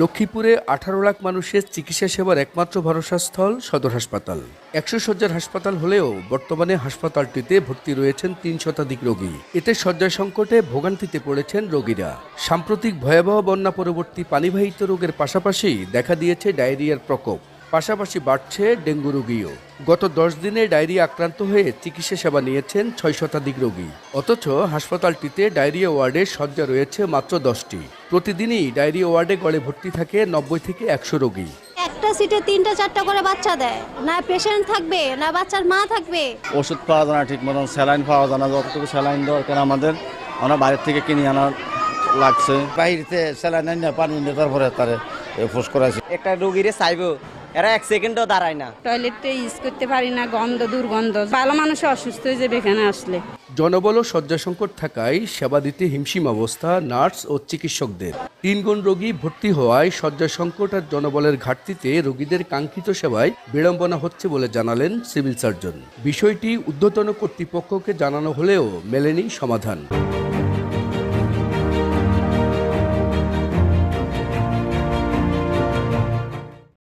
লক্ষ্মীপুরে আঠারো লাখ মানুষের চিকিৎসা সেবার একমাত্র ভরসাস্থল সদর হাসপাতাল। একশো শয্যার হাসপাতাল হলেও বর্তমানে হাসপাতালটিতে ভর্তি রয়েছেন তিন শতাধিক রোগী। এতে শয্যা সংকটে ভোগান্তিতে পড়েছেন রোগীরা। সাম্প্রতিক ভয়াবহ বন্যা পরবর্তী পানিবাহিত রোগের পাশাপাশি দেখা দিয়েছে ডায়রিয়ার প্রকোপ। পাশাপাশি বাড়ছে ডেঙ্গু রোগীও। গত দশ দিনে ডায়রিয়া আক্রান্ত হয়ে চিকিৎসা সেবা নিয়েছেন ছয় শতাধিক রোগী। অথচ হাসপাতালটিতে ডায়রিয়া ওয়ার্ডে শয্যা রয়েছে মাত্র দশটি। প্রতিদিনই ডায়রিয়া ওয়ার্ডে গড়ে ভর্তি থাকে নব্বই থেকে একশো রোগী। একটা সিটে তিনটা চারটা করে বাচ্চা দেয়। না পেশেন্ট থাকবে না বাচ্চার মা থাকবে। ওষুধ পাওয়া যায় না ঠিক মতন স্যালাইন পাওয়া যায় না যতটুকু স্যালাইন দরকার আমাদের আমরা বাইরের থেকে কিনে আনা লাগছে। বাইরেতে স্যালাইন না পানি নিয়ে তারপরে তারে ফোস করাছে একটা রুগীরে চাইব এরা এক সেকেন্ডও দাঁড়ায় না। টয়লেটে ইউজ করতে পারি না গন্ধ দুর্গন্ধ। ভালো মানুষ অসুস্থ হয়ে যাবে এখানে আসলে। জনবল ও শয্যা সংকট থাকায় সেবা দিতে হিমশিম অবস্থা নার্স ও চিকিৎসকদের। তিনগুণ রোগী ভর্তি হওয়ায় শয্যা সংকট আর জনবলের ঘাটতিতে রোগীদের কাঙ্ক্ষিত সেবায় বিড়ম্বনা হচ্ছে বলে জানালেন সিভিল সার্জন। বিষয়টি উদ্ধতন কর্তৃপক্ষকে জানানো হলেও মেলেনি সমাধান।